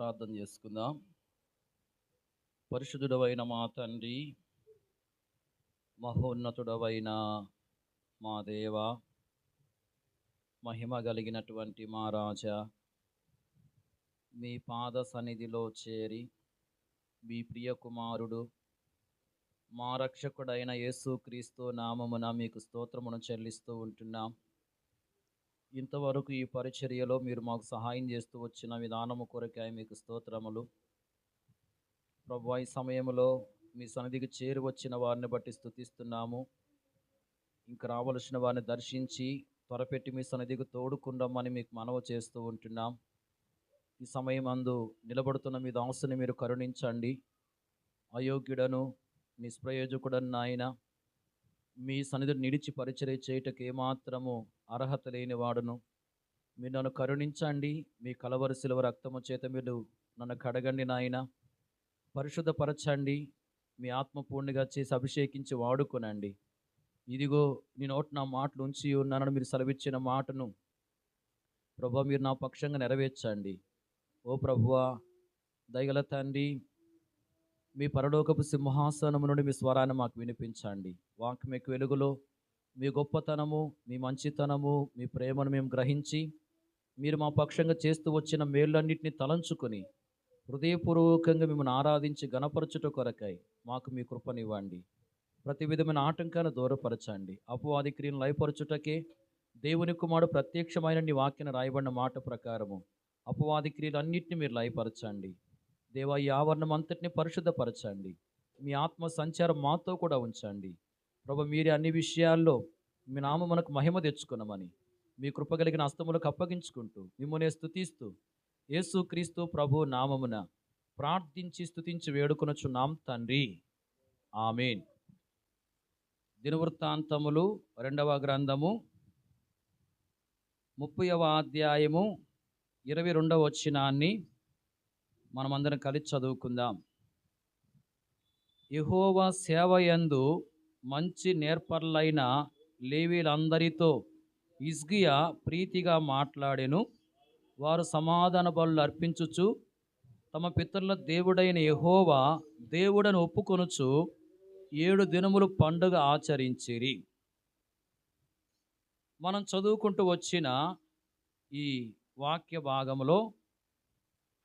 ప్రార్థన చేసుకుందాం. పరిశుద్ధుడవైన మా తండ్రి మహోన్నతుడవైన మా దేవ మహిమ కలిగినటువంటి మా రాజా మీ పాద సన్నిధిలో చేరి మీ ప్రియ కుమారుడు మా రక్షకుడైన యేసుక్రీస్తు నామమున మీకు స్తోత్రమును చెల్లిస్తూ ఉంటున్నాం. ఇంతవరకు ఈ పరిచర్యలో మీరు మాకు సహాయం చేస్తూ వచ్చిన విధానము కొరకాయ మీకు స్తోత్రములు. ప్రభు ఈ సమయంలో మీ సన్నిధికి చేరి వచ్చిన వారిని బట్టి స్థుతిస్తున్నాము ఇంక రావలసిన వారిని దర్శించి త్వరపెట్టి మీ సన్నిధికి తోడుకుండమని మీకు మనవ చేస్తూ ఉంటున్నాం. ఈ సమయం అందు నిలబడుతున్న మీ దాసుని మీరు కరుణించండి. అయోగ్యుడను నిష్ప్రయోజకుడను నాయన మీ సన్నిధిని నిడిచి పరిచర్య చేయుటకు ఏమాత్రము అర్హత లేని వాడును మీరు నన్ను కరుణించండి మీ కలవరి శిలువ రక్తము చేత మీరు నన్ను కడగండి నాయన. పరిశుద్ధపరచండి మీ ఆత్మపూర్ణిగా చేసి అభిషేకించి వాడుకొనండి. ఇదిగో నీ నోటి నా మాటలు ఉంచి ఉన్నానని మీరు సెలవిచ్చిన మాటను ప్రభా మీరు నా పక్షంగా నెరవేర్చండి. ఓ ప్రభువా దయగల తండ్రి మీ పరలోకపు సింహాసనము నుండి మీ స్వరాన్ని మాకు వినిపించండి. వాక్యమిక వెలుగులో మీ గొప్పతనము మీ మంచితనము మీ ప్రేమను మేము గ్రహించి మీరు మా పక్షంగా చేస్తూ వచ్చిన మేళ్ళన్నింటినీ తలంచుకొని హృదయపూర్వకంగా మిమ్మల్ని ఆరాధించి గణపరచుట కొరకై మాకు మీ కృపనివ్వండి. ప్రతి విధమైన ఆటంకాన్ని దూరపరచండి. అపవాది క్రియను లయపరచుటకే దేవుని కుమారుడు ప్రత్యక్షమైన నీ వాక్యను రాయబడిన మాట ప్రకారము అపవాది క్రియలన్నింటినీ మీరు లయపరచండి. దేవా ఈ ఆవరణం అంతటిని పరిశుద్ధపరచండి. మీ ఆత్మ సంచారం మాతో కూడా ఉంచండి. ప్రభు మీరే అన్ని విషయాల్లో మీ నామ మనకు మహిమ తెచ్చుకున్నామని మీ కృప కలిగిన అస్తములకు అప్పగించుకుంటూ మిమ్మల్ని స్థుతిస్తూ యేసు క్రీస్తు ప్రభు నామమున ప్రార్థించి స్తుతించి వేడుకొనొచ్చున్నాం తండ్రి. ఆమెన్. దినవృత్తాంతములు రెండవ గ్రంథము ముప్పైవ అధ్యాయము ఇరవై రెండవ వచ్చినాన్ని మనమందరం కలిసి చదువుకుందాం. యెహోవా సేవయందు మంచి నేర్పర్లైన లేవీలందరితో ఇజ్గియా ప్రీతిగా మాట్లాడెను. వారు సమాధాన బలులు అర్పించుచు తమ పితరుల దేవుడైన యహోవా దేవుడని ఒప్పుకొనుచు ఏడు దినములు పండుగ ఆచరించిరి. మనం చదువుకుంటూ వచ్చిన ఈ వాక్య భాగంలో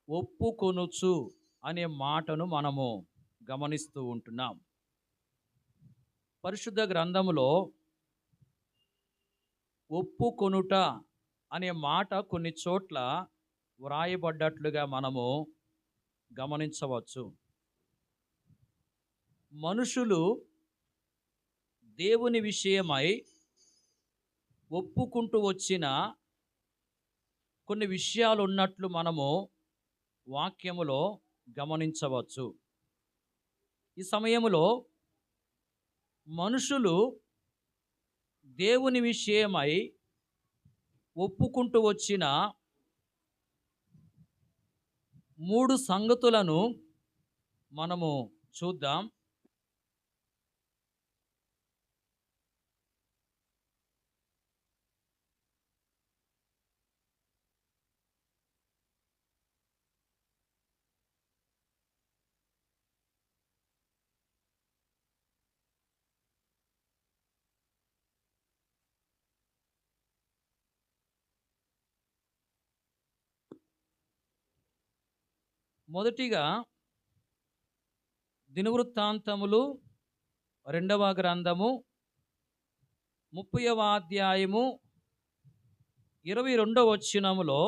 ఒప్పుకొనుచు అనే మాటను మనము గమనిస్తూ ఉంటున్నాం. పరిశుద్ధ గ్రంథములో ఒప్పుకొనుట అనే మాట కొన్ని చోట్ల వ్రాయబడ్డట్లుగా మనము గమనించవచ్చు. మనుషులు దేవుని విషయమై ఒప్పుకుంటూ వచ్చిన కొన్ని విషయాలు ఉన్నట్లు మనము వాక్యములో గమనించవచ్చు. ఈ సమయంలో మనుషులు దేవుని విషయమై ఒప్పుకుంటూ వచ్చిన మూడు సంగతులను మనము చూద్దాం. మొదటిగా దినవృత్తాంతములు రెండవ గ్రంథము ముప్పైవ అధ్యాయము ఇరవై రెండవ వచ్చినములో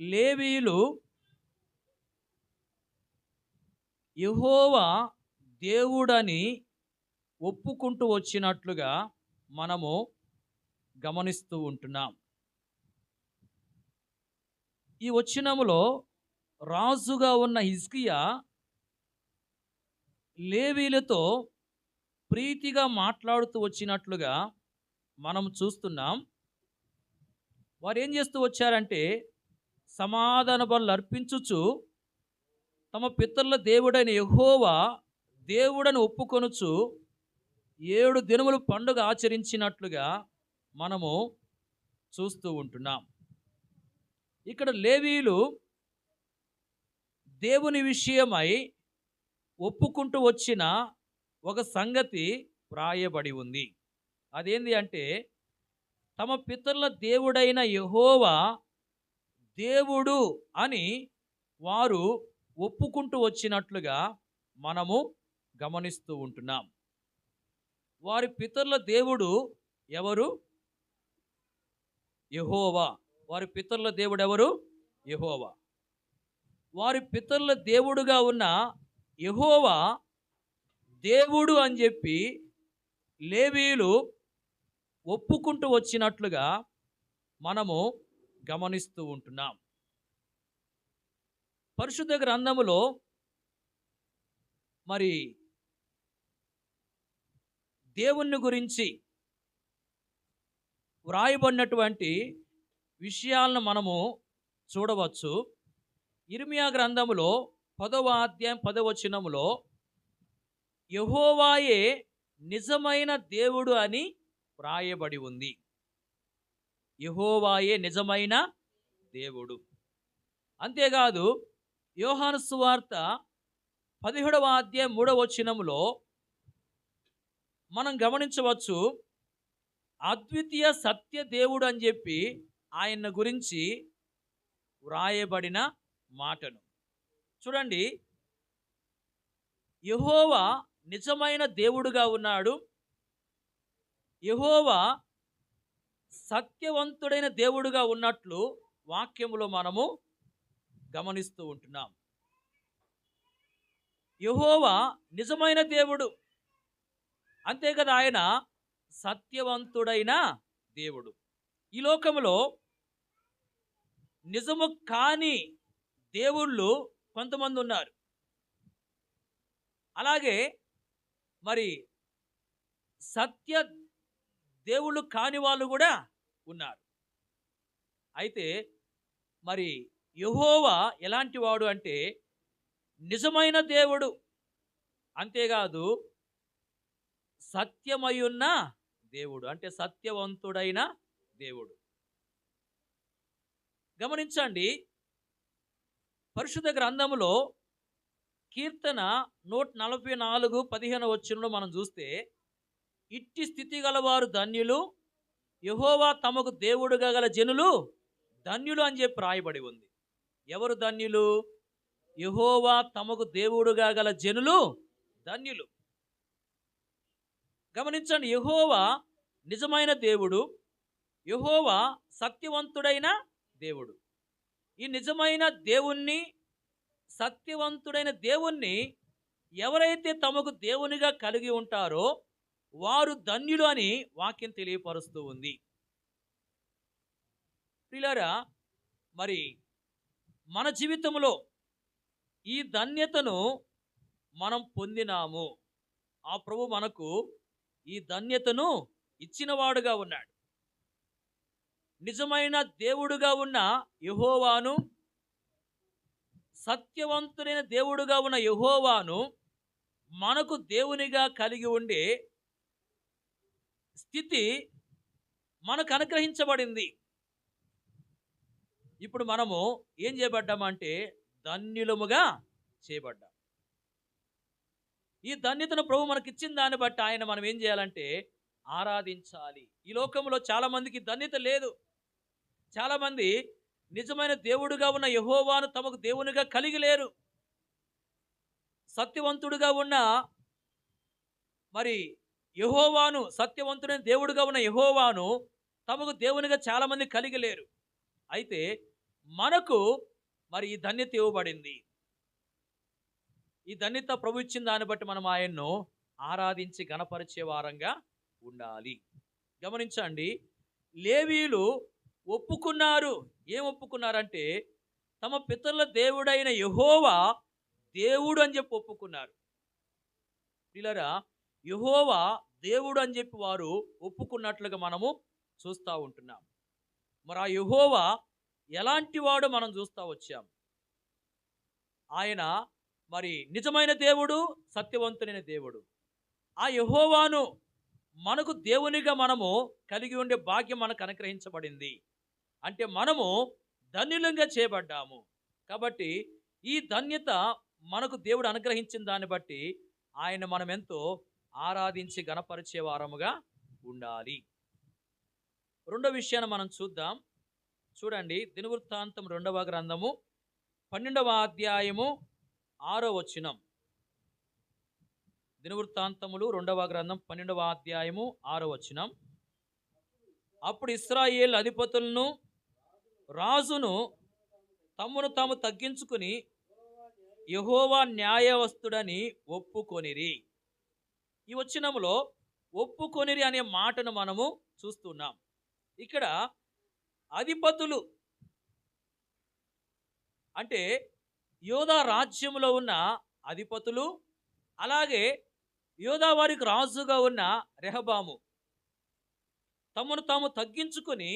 లేవీలు యహోవా దేవుడని ఒప్పుకుంటూ వచ్చినట్లుగా మనము గమనిస్తూ ఉంటున్నాం. ఈ వచ్చినములో రాజుగా ఉన్న హిజ్కియా లేవీలతో ప్రీతిగా మాట్లాడుతూ వచ్చినట్లుగా మనం చూస్తున్నాం. వారు ఏం చేస్తూ వచ్చారంటే సమాధాన బలు అర్పించుచు తమ పితరుల దేవుడైన యహోవా దేవుడని ఒప్పుకొనుచు ఏడు దినములు పండుగ ఆచరించినట్లుగా మనము చూస్తూ ఉంటున్నాం. ఇక్కడ లేవీలు దేవుని విషయమై ఒప్పుకుంటూ వచ్చిన ఒక సంగతి వ్రాయబడి ఉంది. అదేంటి అంటే తమ పితరుల దేవుడైన యహోవా దేవుడు అని వారు ఒప్పుకుంటూ వచ్చినట్లుగా మనము గమనిస్తూ ఉంటున్నాం. వారి పితరుల దేవుడు ఎవరు? యహోవా. వారి పితరుల దేవుడు ఎవరు? యహోవా. వారి పితరుల దేవుడుగా ఉన్న యహోవా దేవుడు అని చెప్పి లేవీలు ఒప్పుకుంటూ వచ్చినట్లుగా మనము గమనిస్తూ ఉంటున్నాం. పరిశుద్ధ గ్రంథములో మరి దేవుణ్ణి గురించి వ్రాయబడినటువంటి విషయాలను మనము చూడవచ్చు. ఇర్మియా గ్రంథములో పదవ అధ్యాయం పదవచనములో యహోవాయే నిజమైన దేవుడు అని వ్రాయబడి ఉంది. యహోవాయే నిజమైన దేవుడు. అంతేకాదు యోహాను సువార్త పదిహేడవ అధ్యాయం మూడవ వచనములో మనం గమనించవచ్చు అద్వితీయ సత్య దేవుడు అని చెప్పి ఆయన గురించి వ్రాయబడిన మాటను. చూడండి. యహోవా నిజమైన దేవుడుగా ఉన్నాడు. యహోవా సత్యవంతుడైన దేవుడుగా ఉన్నట్లు వాక్యములో మనము గమనిస్తూ ఉంటున్నాం. యహోవా నిజమైన దేవుడు. అంతే కదా ఆయన సత్యవంతుడైన దేవుడు. ఈ లోకములో నిజము కాని దేవుళ్ళు కొంతమంది ఉన్నారు. అలాగే మరి సత్య దేవుళ్ళు కాని వాళ్ళు కూడా ఉన్నారు. అయితే మరి యహోవా ఎలాంటి వాడు అంటే నిజమైన దేవుడు. అంతేకాదు సత్యమయున్న దేవుడు. అంటే సత్యవంతుడైన దేవుడు. గమనించండి పరిశుద్ధ గ్రంథములో కీర్తన నూట నలభై నాలుగు పదిహేను వచ్చినలో మనం చూస్తే ఇట్టి స్థితి గలవారు ధన్యులు యహోవా తమకు దేవుడుగా గల జనులు ధన్యులు అని చెప్పి రాయబడి ఉంది. ఎవరు ధన్యులు? యహోవా తమకు దేవుడుగా గల జనులు ధన్యులు. గమనించండి యహోవా నిజమైన దేవుడు యహోవా శక్తివంతుడైన దేవుడు. ఈ నిజమైన దేవుణ్ణి సత్యవంతుడైన దేవుణ్ణి ఎవరైతే తమకు దేవునిగా కలిగి ఉంటారో వారు ధన్యుడు అని వాక్యం తెలియపరుస్తూ ఉంది. పిల్లరా మరి మన జీవితంలో ఈ ధన్యతను మనం పొందినాము. ఆ ప్రభు మనకు ఈ ధన్యతను ఇచ్చినవాడుగా ఉన్నాడు. నిజమైన దేవుడుగా ఉన్న యహోవాను సత్యవంతుడైన దేవుడుగా ఉన్న యహోవాను మనకు దేవునిగా కలిగి ఉండే స్థితి మనకు అనుగ్రహించబడింది. ఇప్పుడు మనము ఏం చేయబడ్డామంటే ధన్యులముగా చేయబడ్డాం. ఈ ధన్యతను ప్రభు మనకిచ్చిన దాన్ని బట్టి ఆయన మనం ఏం చేయాలంటే ఆరాధించాలి. ఈ లోకంలో చాలా మందికి ధన్యత లేదు. చాలామంది నిజమైన దేవుడుగా ఉన్న యహోవాను తమకు దేవునిగా కలిగి లేరు. సత్యవంతుడుగా ఉన్న మరి యహోవాను సత్యవంతుడైన దేవుడుగా ఉన్న యహోవాను తమకు దేవునిగా చాలామంది కలిగి లేరు. అయితే మనకు మరి ఈ ధన్యత ఇవ్వబడింది. ఈ ధన్యత ప్రభు ఇచ్చిన దాన్ని బట్టి మనం ఆయన్ను ఆరాధించి గణపరిచే వారంగా ఉండాలి. గమనించండి లేవీలు ఒప్పుకున్నారు. ఏం ఒప్పుకున్నారంటే తమ పితరుల దేవుడైన యహోవా దేవుడు అని చెప్పి ఒప్పుకున్నారు. పిల్లరా యహోవా దేవుడు అని చెప్పి వారు ఒప్పుకున్నట్లుగా మనము చూస్తూ ఉంటున్నాం. మరి ఆ యహోవా ఎలాంటి వాడు మనం చూస్తూ వచ్చాం? ఆయన మరి నిజమైన దేవుడు సత్యవంతుడైన దేవుడు. ఆ యహోవాను మనకు దేవునిగా మనము కలిగి ఉండే భాగ్యం మనకు అనుగ్రహించబడింది. అంటే మనము ధన్యులంగా చేయబడ్డాము. కాబట్టి ఈ ధన్యత మనకు దేవుడు అనుగ్రహించిన దాన్ని బట్టి ఆయన మనం ఎంతో ఆరాధించి గణపరిచే వారముగా ఉండాలి. రెండో విషయాన్ని మనం చూద్దాం. చూడండి దినవృత్తాంతం రెండవ గ్రంథము పన్నెండవ అధ్యాయము ఆరో వచనం. దినవృత్తాంతములు రెండవ గ్రంథం పన్నెండవ అధ్యాయము ఆరో వచనం. అప్పుడు ఇస్రాయేల్ అధిపతులను రాజును తమ్మును తాము తగ్గించుకుని యహోవా న్యాయవస్తుడని ఒప్పుకొనిరి. ఈ వచ్చినములో ఒప్పుకొనిరి అనే మాటను మనము చూస్తున్నాం. ఇక్కడ అధిపతులు అంటే యోధా రాజ్యంలో ఉన్న అధిపతులు అలాగే యోధా వారికి రాజుగా ఉన్న రెహబాము. తమను తాము తగ్గించుకుని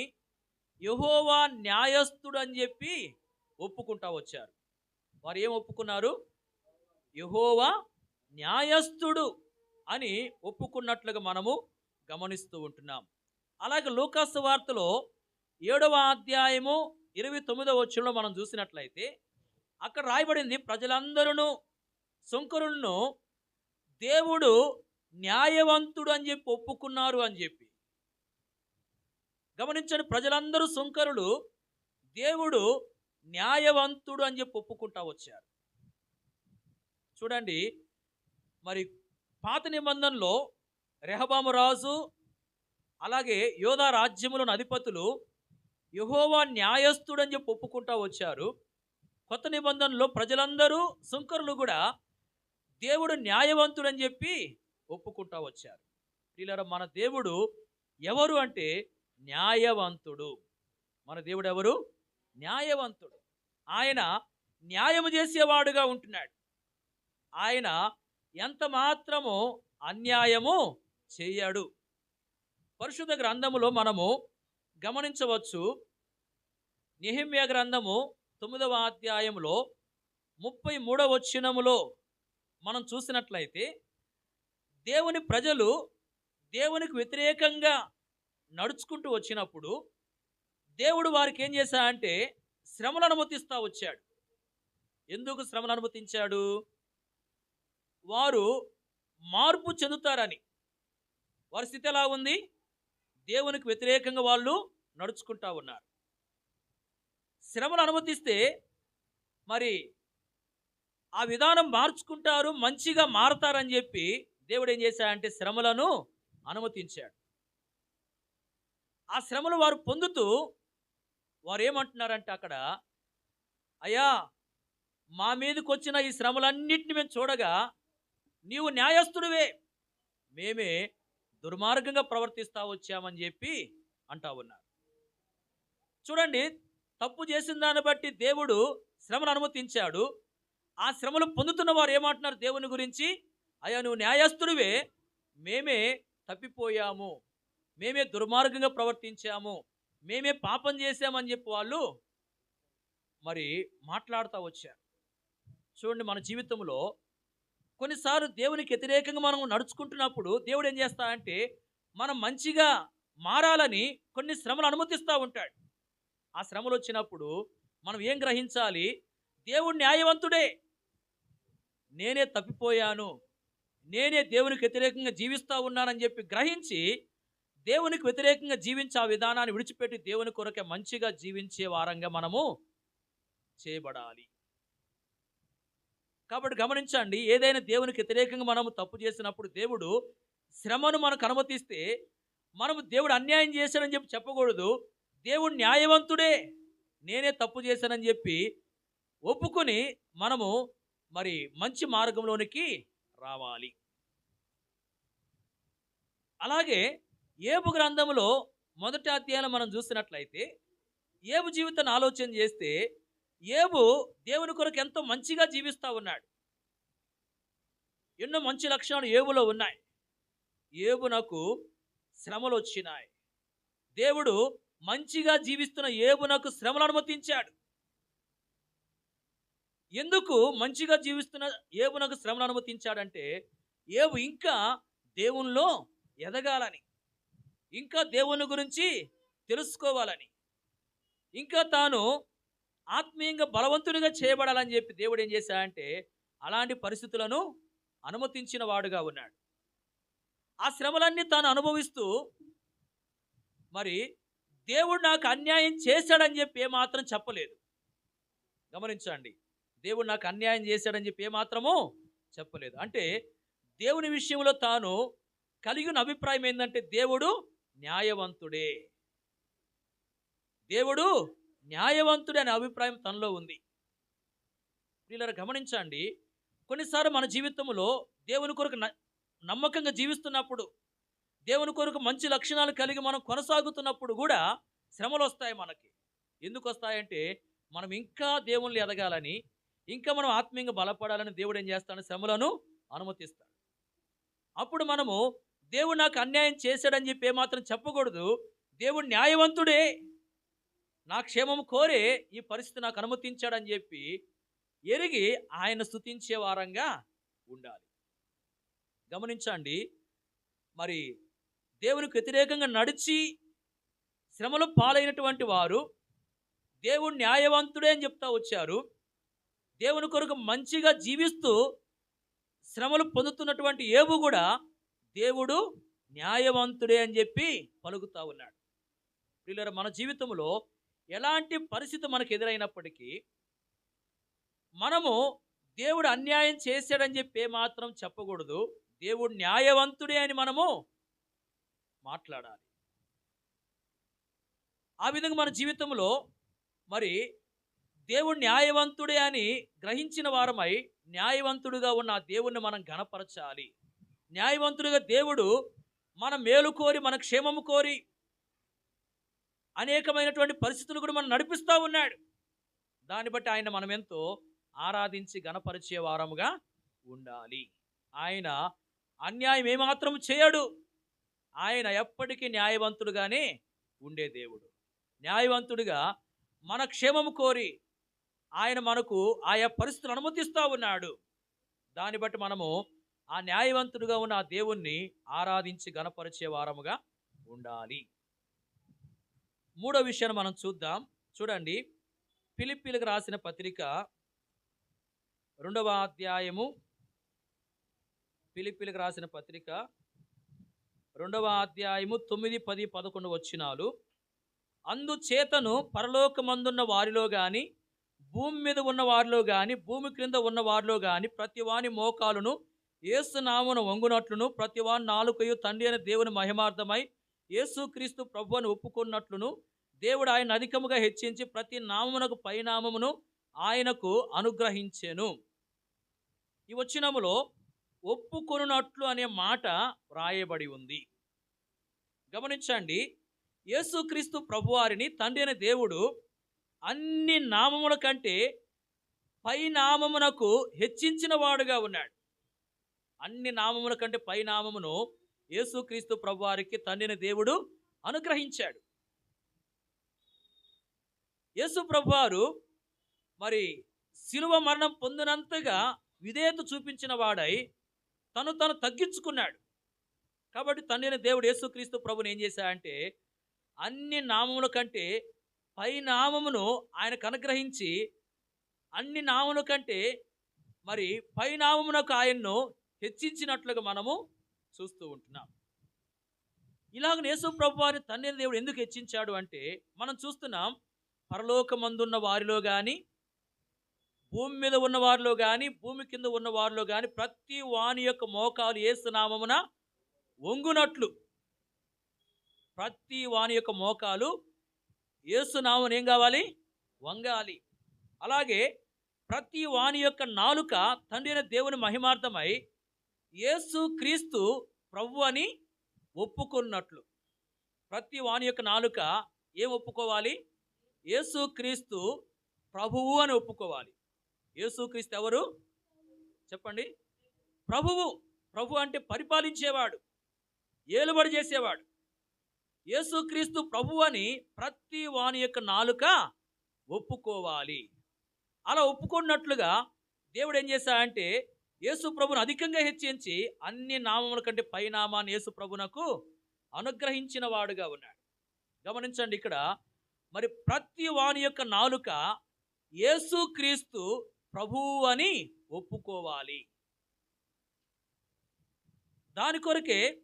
యహోవా న్యాయస్థుడు అని చెప్పి ఒప్పుకుంటా వచ్చారు. వారు ఏం ఒప్పుకున్నారు? యహోవా న్యాయస్థుడు అని ఒప్పుకున్నట్లుగా మనము గమనిస్తూ ఉంటున్నాం. అలాగే లూకస్ వార్తలో ఏడవ అధ్యాయము ఇరవై తొమ్మిదవ వచ్చంలో మనం చూసినట్లయితే అక్కడ రాయబడింది ప్రజలందరూ శంకరులను దేవుడు న్యాయవంతుడు అని చెప్పి ఒప్పుకున్నారు అని చెప్పి. గమనించండి ప్రజలందరూ సుంకరులు. దేవుడు న్యాయవంతుడు అని చెప్పి ఒప్పుకుంటా వచ్చారు. చూడండి మరి పాత నిబంధనలో రెహబాము రాజు అలాగే యోధా రాజ్యములోని అధిపతులు యహోవా న్యాయస్థుడు అని చెప్పి ఒప్పుకుంటా వచ్చారు. కొత్త నిబంధనలో ప్రజలందరూ సుంకరులు కూడా దేవుడు న్యాయవంతుడు అని చెప్పి ఒప్పుకుంటా వచ్చారు. వీళ్ళ మన దేవుడు ఎవరు అంటే న్యాయవంతుడు. మన దేవుడు ఎవరు న్యాయవంతుడు. ఆయన న్యాయము చేసేవాడుగా ఉంటున్నాడు. ఆయన ఎంత మాత్రము అన్యాయము చేయడు. పరిశుద్ధ గ్రంథములో మనము గమనించవచ్చు. నిహిమ్య గ్రంథము తొమ్మిదవ అధ్యాయంలో ముప్పై మూడవ వచ్చినములో మనం చూసినట్లయితే దేవుని ప్రజలు దేవునికి వ్యతిరేకంగా నడుచుకుంటూ వచ్చినప్పుడు దేవుడు వారికి ఏం చేశాడంటే శ్రమను అనుమతిస్తూ వచ్చాడు. ఎందుకు శ్రమను అనుమతించాడు? వారు మార్పు చెందుతారని. వారి స్థితి ఎలా ఉంది? దేవునికి వ్యతిరేకంగా వాళ్ళు నడుచుకుంటా ఉన్నారు. శ్రమను అనుమతిస్తే మరి ఆ విధానం మార్చుకుంటారు మంచిగా మారతారని చెప్పి దేవుడు ఏం చేశాడంటే శ్రమలను అనుమతించాడు. ఆ శ్రమలు వారు పొందుతూ వారు ఏమంటున్నారంటే అక్కడ అయ్యా మా మీదకి వచ్చిన ఈ శ్రమలన్నింటిని మేము చూడగా నీవు న్యాయస్థుడివే. మేమే దుర్మార్గంగా ప్రవర్తిస్తా వచ్చామని చెప్పి అంటా ఉన్నారు. చూడండి తప్పు చేసిన దాన్ని బట్టి దేవుడు శ్రమను అనుమతించాడు. ఆ శ్రమలు పొందుతున్న వారు ఏమంటున్నారు దేవుని గురించి? అయ్యా నువ్వు న్యాయస్థుడివే. మేమే తప్పిపోయాము. మేమే దుర్మార్గంగా ప్రవర్తించాము. మేమే పాపం చేశామని చెప్పి వాళ్ళు మరి మాట్లాడుతూ వచ్చారు. చూడండి మన జీవితంలో కొన్నిసార్లు దేవునికి వ్యతిరేకంగా మనం నడుచుకుంటున్నప్పుడు దేవుడు ఏం చేస్తాడంటే మనం మంచిగా మారాలని కొన్ని శ్రమలు అనుమతిస్తూ ఉంటాడు. ఆ శ్రమలు వచ్చినప్పుడు మనం ఏం గ్రహించాలి? దేవుడు న్యాయవంతుడే. నేనే తప్పిపోయాను. నేనే దేవునికి వ్యతిరేకంగా జీవిస్తూ ఉన్నానని చెప్పి గ్రహించి దేవునికి వ్యతిరేకంగా జీవించే ఆ విధానాన్ని విడిచిపెట్టి దేవుని కొరకే మంచిగా జీవించే వారంగా మనము చేయబడాలి. కాబట్టి గమనించండి ఏదైనా దేవునికి వ్యతిరేకంగా మనము తప్పు చేసినప్పుడు దేవుడు శ్రమను మనకు అనుమతిస్తే మనము దేవుడు అన్యాయం చేశానని చెప్పి చెప్పకూడదు. దేవుడు న్యాయవంతుడే నేనే తప్పు చేశానని చెప్పి ఒప్పుకొని మనము మరి మంచి మార్గంలోనికి రావాలి. అలాగే ఏబు గ్రంథంలో మొదటి అధ్యాయంలో మనం చూసినట్లయితే ఏబు జీవితాన్ని ఆలోచన చేస్తే ఏబు దేవుని కొరకు ఎంతో మంచిగా జీవిస్తూ ఉన్నాడు. ఎన్నో మంచి లక్షణాలు ఏబులో ఉన్నాయి. ఏబునకు శ్రమలు వచ్చినాయి. దేవుడు మంచిగా జీవిస్తున్న ఏబునకు శ్రమలు అనుమతించాడు. ఎందుకు మంచిగా జీవిస్తున్న ఏబునకు శ్రమలు అనుమతించాడంటే ఏబు ఇంకా దేవునిలో ఎదగాలని. ఇంకా దేవుని గురించి తెలుసుకోవాలని. ఇంకా తాను ఆత్మీయంగా బలవంతునిగా చేయబడాలని చెప్పి దేవుడు ఏం చేశాడంటే అలాంటి పరిస్థితులను అనుమతించిన వాడుగా ఉన్నాడు. ఆ శ్రమలన్నీ తాను అనుభవిస్తూ మరి దేవుడు నాకు అన్యాయం చేశాడని చెప్పి ఏమాత్రం చెప్పలేదు. గమనించండి దేవుడు నాకు అన్యాయం చేశాడని చెప్పి ఏమాత్రము చెప్పలేదు. అంటే దేవుని విషయంలో తాను కలిగిన అభిప్రాయం ఏంటంటే దేవుడు న్యాయవంతుడే. దేవుడు న్యాయవంతుడే అనే అభిప్రాయం తనలో ఉంది. వీళ్ళని గమనించండి. కొన్నిసార్లు మన జీవితంలో దేవుని కొరకు న- నమ్మకంగా జీవిస్తున్నప్పుడు దేవుని కొరకు మంచి లక్షణాలు కలిగి మనం కొనసాగుతున్నప్పుడు కూడా శ్రమలు వస్తాయి మనకి. ఎందుకు వస్తాయంటే మనం ఇంకా దేవుణ్ణి ఎదగాలని ఇంకా మనం ఆత్మీయంగా బలపడాలని దేవుడు ఏం చేస్తాడు? శ్రమలను అనుమతిస్తాడు. అప్పుడు మనము దేవుడు నాకు అన్యాయం చేశాడని చెప్పి ఏమాత్రం చెప్పకూడదు. దేవుడు న్యాయవంతుడే. నా క్షేమం కోరే ఈ పరిస్థితి నాకు అనుమతించాడని చెప్పి ఎరిగి ఆయన స్థుతించే వారంగా ఉండాలి. గమనించండి మరి దేవునికి వ్యతిరేకంగా నడిచి శ్రమలు పాలైనటువంటి వారు దేవుడు న్యాయవంతుడే అని చెప్తా వచ్చారు. దేవుని కొరకు మంచిగా జీవిస్తూ శ్రమలు పొందుతున్నటువంటి ఏబు కూడా దేవుడు న్యాయవంతుడే అని చెప్పి పలుకుతా ఉన్నాడు. వీళ్ళ మన జీవితంలో ఎలాంటి పరిస్థితి మనకు ఎదురైనప్పటికీ మనము దేవుడు అన్యాయం చేశాడని చెప్పి మాత్రం చెప్పకూడదు. దేవుడు న్యాయవంతుడే అని మనము మాట్లాడాలి. ఆ విధంగా మన జీవితంలో మరి దేవుడు న్యాయవంతుడే అని గ్రహించిన వారమై న్యాయవంతుడుగా ఉన్న దేవుణ్ణి మనం గణపరచాలి. న్యాయవంతుడిగా దేవుడు మన మేలు కోరి మన క్షేమము కోరి అనేకమైనటువంటి పరిస్థితులు కూడా మనం నడిపిస్తూ ఉన్నాడు. దాన్ని బట్టి ఆయన మనం ఎంతో ఆరాధించి గణపరిచే వారముగా ఉండాలి. ఆయన అన్యాయం ఏమాత్రం చేయడు. ఆయన ఎప్పటికీ న్యాయవంతుడుగానే ఉండే దేవుడు. న్యాయవంతుడిగా మన క్షేమము కోరి ఆయన మనకు ఆయా పరిస్థితులు అనుమతిస్తూ ఉన్నాడు. దాన్ని బట్టి మనము ఆ న్యాయవంతుడుగా ఉన్న ఆ దేవుణ్ణి ఆరాధించి గణపరిచే వారముగా ఉండాలి. మూడో విషయాన్ని మనం చూద్దాం. చూడండి. పిలిపిలకు రాసిన పత్రిక రెండవ అధ్యాయము. పిలిపిలకు రాసిన పత్రిక రెండవ అధ్యాయము తొమ్మిది పది పదకొండు వచ్చినాలు అందుచేతను పరలోకమందున్న వారిలో గాని భూమి మీద ఉన్న వారిలో గాని భూమి క్రింద ఉన్న వారిలో గాని ప్రతి వాని మోకాలను ఏసునామను వంగునట్లును ప్రతివా నాలుకయు తండ్రి అయిన దేవుని మహిమార్థమై యేసుక్రీస్తు ప్రభువును ఒప్పుకున్నట్లును దేవుడు ఆయన అధికముగా హెచ్చించి ప్రతి నామమునకు పరిణామమును ఆయనకు అనుగ్రహించెను. ఈ వచ్చినములో ఒప్పుకొనున్నట్లు అనే మాట వ్రాయబడి ఉంది. గమనించండి యేసుక్రీస్తు ప్రభువారిని తండ్రి అయిన దేవుడు అన్ని నామముల కంటే పై నామమునకు హెచ్చించిన వాడుగా ఉన్నాడు. అన్ని నామముల కంటే పై నామమును యేసుక్రీస్తు ప్రభువారికి తండ్రిని దేవుడు అనుగ్రహించాడు. యేసు ప్రభువారు మరి శిలువ మరణం పొందినంతగా విధేయత చూపించిన వాడై తను తను తగ్గించుకున్నాడు. కాబట్టి తండ్రిని దేవుడు యేసుక్రీస్తు ప్రభుని ఏం చేశాడంటే అన్ని నామముల కంటే పై నామమును ఆయనకు అనుగ్రహించి అన్ని నామముల కంటే మరి పై నామమునకు ఆయన్ను హెచ్చించినట్లుగా మనము చూస్తూ ఉంటున్నాం. ఇలాగ యేసు ప్రభు వారి తండ్రి దేవుడు ఎందుకు హెచ్చించాడు అంటే మనం చూస్తున్నాం పరలోకమందున్న వారిలో కానీ భూమి మీద ఉన్న వారిలో కానీ భూమి కింద ఉన్న వారిలో కానీ ప్రతి వాని యొక్క మోకాలు ఏసునామమున వంగునట్లు ప్రతి వాని యొక్క మోకాలు ఏసునామం ఏం కావాలి? వంగాలి. అలాగే ప్రతి వాని యొక్క నాలుక తండ్రి దేవుని మహిమార్థమై యేసు క్రీస్తు ప్రభు అని ఒప్పుకున్నట్లు. ప్రతి వాని యొక్క నాలుక ఏం ఒప్పుకోవాలి? యేసు క్రీస్తు ప్రభువు అని ఒప్పుకోవాలి. యేసు క్రీస్తు ఎవరు? చెప్పండి. ప్రభువు ప్రభు అంటే పరిపాలించేవాడు ఏలుబడి చేసేవాడు. యేసుక్రీస్తు ప్రభు అని ప్రతి వాని యొక్క నాలుక ఒప్పుకోవాలి. అలా ఒప్పుకున్నట్లుగా దేవుడు ఏం చేశాడంటే యేసు ప్రభును అధికంగా హెచ్చించి అన్ని నామముల కంటే పైనామాన్ని యేసు ప్రభునకు అనుగ్రహించిన వాడుగా ఉన్నాడు. గమనించండి ఇక్కడ. మరి ప్రతి వాని యొక్క నాలుక యేసుక్రీస్తు ప్రభువు అని ఒప్పుకోవాలి. దాని కొరకే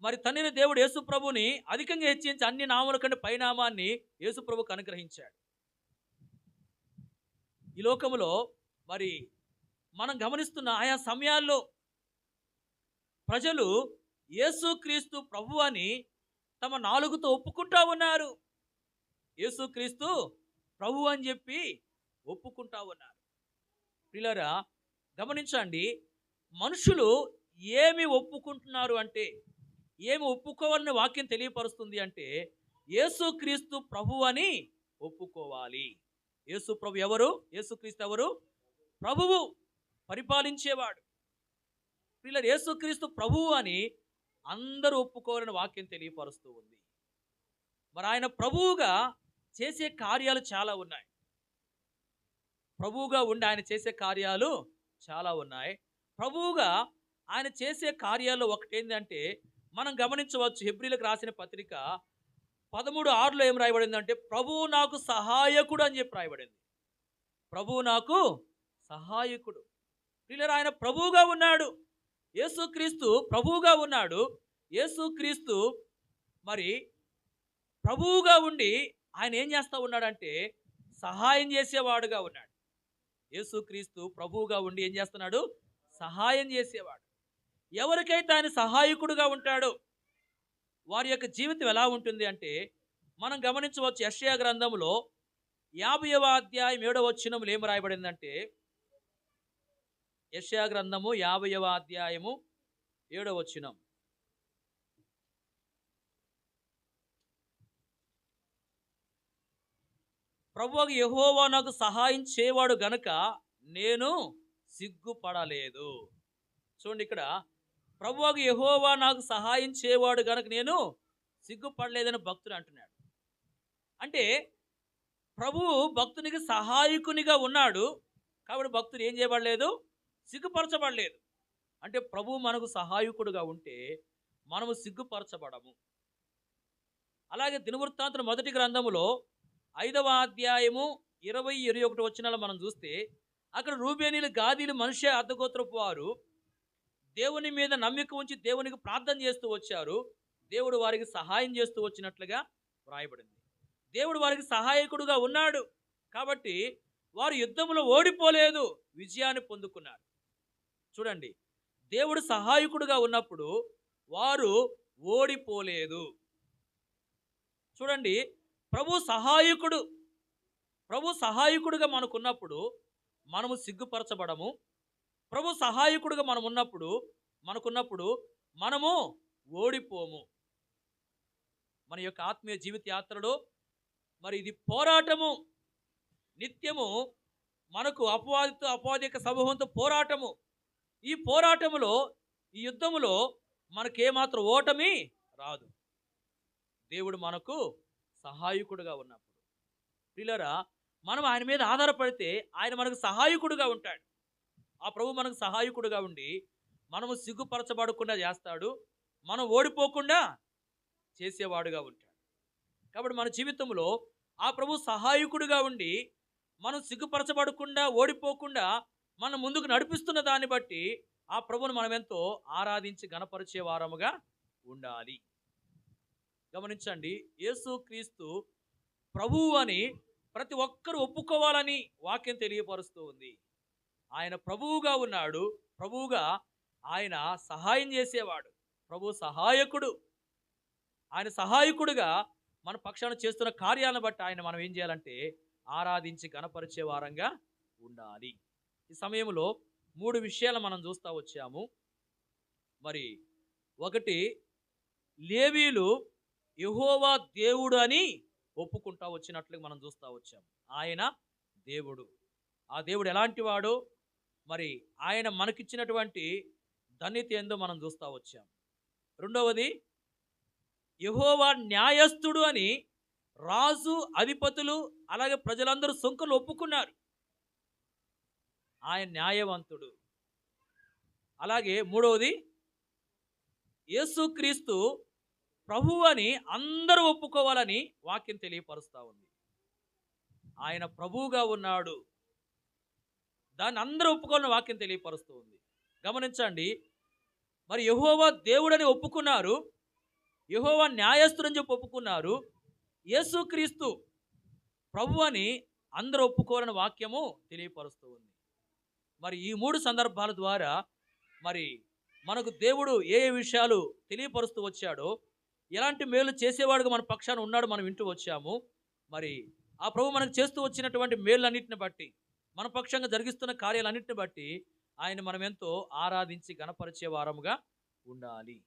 మరి తండ్రిని దేవుడు యేసు ప్రభుని అధికంగా హెచ్చించి అన్ని నామముల కంటే పైనామాన్ని యేసు ప్రభుకు అనుగ్రహించాడు. ఈ లోకములో మరి మనం గమనిస్తున్న ఆయా సమయాల్లో ప్రజలు యేసుక్రీస్తు ప్రభు అని తమ నాలుగుతో ఒప్పుకుంటా ఉన్నారు. యేసుక్రీస్తు ప్రభు అని చెప్పి ఒప్పుకుంటా ఉన్నారు. పిల్లరా గమనించండి మనుషులు ఏమి ఒప్పుకుంటున్నారు అంటే ఏమి ఒప్పుకోవాలని వాక్యం తెలియపరుస్తుంది అంటే యేసుక్రీస్తు ప్రభు అని ఒప్పుకోవాలి. యేసు ప్రభు ఎవరు? యేసుక్రీస్తు ఎవరు? ప్రభువు. పరిపాలించేవాడు. పిల్లలు యేసుక్రీస్తు ప్రభువు అని అందరూ ఒప్పుకోవాలని వాక్యం తెలియపరుస్తూ ఉంది. మరి ఆయన ప్రభువుగా చేసే కార్యాలు చాలా ఉన్నాయి. ప్రభువుగా ఉండి ఆయన చేసే కార్యాలు చాలా ఉన్నాయి. ప్రభువుగా ఆయన చేసే కార్యాల్లో ఒకటేందంటే మనం గమనించవచ్చు హెబ్రిలకు రాసిన పత్రిక పదమూడు ఆరులో ఏం రాయబడిందంటే ప్రభువు నాకు సహాయకుడు అని చెప్పి రాయబడింది. ప్రభువు నాకు సహాయకుడు. ప్రియులరా ఆయన ప్రభువుగా ఉన్నాడు. యేసుక్రీస్తు ప్రభువుగా ఉన్నాడు. యేసుక్రీస్తు మరి ప్రభువుగా ఉండి ఆయన ఏం చేస్తూ ఉన్నాడంటే సహాయం చేసేవాడుగా ఉన్నాడు. యేసుక్రీస్తు ప్రభువుగా ఉండి ఏం చేస్తున్నాడు? సహాయం చేసేవాడు. ఎవరికైతే ఆయన సహాయకుడుగా ఉంటాడో వారి యొక్క జీవితం ఎలా ఉంటుంది అంటే మనం గమనించవచ్చు యశయ గ్రంథంలో యాభైవ అధ్యాయం ఏడవ వచ్చినములు ఏం రాయబడిందంటే యశ్యా గ్రంథము యాభైవ అధ్యాయము ఏడవ వచ్చినం ప్రభువు యెహోవా నాకు సహాయం చేయవాడు గనక నేను సిగ్గుపడలేదు. చూడండి ఇక్కడ ప్రభువుకు యహోవా నాకు సహాయం చేయవాడు గనక నేను సిగ్గుపడలేదని భక్తుడు అంటున్నాడు. అంటే ప్రభువు భక్తునికి సహాయకునిగా ఉన్నాడు కాబట్టి భక్తుడు ఏం చేయబడలేదు? సిగ్గుపరచబడలేదు. అంటే ప్రభు మనకు సహాయకుడుగా ఉంటే మనము సిగ్గుపరచబడము. అలాగే దినవృత్తాంతుల మొదటి గ్రంథములో ఐదవ అధ్యాయము ఇరవై ఇరవై ఒకటి వచ్చినాలో మనం చూస్తే అక్కడ రూబేనీలు గాదీలు మనుష్య అర్ధగోత్రపు వారు దేవుని మీద నమ్మిక ఉంచి దేవునికి ప్రార్థన చేస్తూ వచ్చారు. దేవుడు వారికి సహాయం చేస్తూ వచ్చినట్లుగా వ్రాయబడింది. దేవుడు వారికి సహాయకుడుగా ఉన్నాడు కాబట్టి వారు యుద్ధంలో ఓడిపోలేదు విజయాన్ని పొందుకున్నారు. చూడండి. దేవుడు సహాయకుడుగా ఉన్నప్పుడు వారు ఓడిపోలేదు. చూడండి. ప్రభు సహాయకుడు ప్రభు సహాయకుడుగా మనకున్నప్పుడు మనము సిగ్గుపరచబడము. ప్రభు సహాయకుడుగా మనం ఉన్నప్పుడు మనకున్నప్పుడు మనము ఓడిపోము. మన యొక్క ఆత్మీయ జీవిత యాత్రలో మరి ఇది పోరాటము. నిత్యము మనకు అపవాదితో అపవాదిక సమూహంతో పోరాటము. ఈ పోరాటములో ఈ యుద్ధములో మనకేమాత్రం ఓటమి రాదు. దేవుడు మనకు సహాయకుడుగా ఉన్నప్పుడు. పిల్లరా మనం ఆయన మీద ఆధారపడితే ఆయన మనకు సహాయకుడుగా ఉంటాడు. ఆ ప్రభు మనకు సహాయకుడుగా ఉండి మనము సిగ్గుపరచబడకుండా చేస్తాడు. మనం ఓడిపోకుండా చేసేవాడుగా ఉంటాడు. కాబట్టి మన జీవితంలో ఆ ప్రభు సహాయకుడిగా ఉండి మనం సిగ్గుపరచబడకుండా ఓడిపోకుండా మనం ముందుకు నడిపిస్తున్న దాన్ని బట్టి ఆ ప్రభును మనం ఎంతో ఆరాధించి గణపరిచే వారముగా ఉండాలి. గమనించండి యేసుక్రీస్తు ప్రభువు అని ప్రతి ఒక్కరూ ఒప్పుకోవాలని వాక్యం తెలియపరుస్తూ ఉంది. ఆయన ప్రభువుగా ఉన్నాడు ప్రభువుగా ఆయన సహాయం చేసేవాడు ప్రభు సహాయకుడు. ఆయన సహాయకుడుగా మన పక్షాన చేస్తున్న కార్యాలను బట్టి ఆయన మనం ఏం చేయాలంటే ఆరాధించి గణపరిచే వారంగా ఉండాలి. ఈ సమయంలో మూడు విషయాలు మనం చూస్తూ వచ్చాము. మరి ఒకటి లేవీలు యహోవా దేవుడు అని ఒప్పుకుంటా వచ్చినట్లు మనం చూస్తూ వచ్చాం. ఆయన దేవుడు. ఆ దేవుడు ఎలాంటి వాడు మరి ఆయన మనకిచ్చినటువంటి ధన్యత ఏందో మనం చూస్తూ వచ్చాం. రెండవది యహోవా న్యాయస్థుడు అని రాజు అధిపతులు అలాగే ప్రజలందరూ సొంకలు ఒప్పుకున్నారు. ఆయన న్యాయవంతుడు. అలాగే మూడవది యేసుక్రీస్తు ప్రభు అని అందరూ ఒప్పుకోవాలని వాక్యం తెలియపరుస్తూ ఉంది. ఆయన ప్రభువుగా ఉన్నాడు. దాన్ని అందరూ ఒప్పుకోవాలని వాక్యం తెలియపరుస్తూ ఉంది. గమనించండి మరి యహోవా దేవుడని ఒప్పుకున్నారు యహోవా న్యాయస్థుడని చెప్పి ఒప్పుకున్నారు యేసుక్రీస్తు ప్రభు అని అందరూ ఒప్పుకోవాలని వాక్యము తెలియపరుస్తూ ఉంది. మరి ఈ మూడు సందర్భాల ద్వారా మరి మనకు దేవుడు ఏ ఏ విషయాలు తెలియపరుస్తూ వచ్చాడో ఎలాంటి మేలు చేసేవాడుగా మన పక్షాన ఉన్నాడు మనం వింటూ వచ్చాము. మరి ఆ ప్రభు మనకు చేస్తూ వచ్చినటువంటి మేళ్ళన్నింటిని బట్టి మన పక్షంగా జరిగిస్తున్న కార్యాలన్నింటిని బట్టి ఆయన మనం ఎంతో ఆరాధించి గణపరిచే వారముగా ఉండాలి.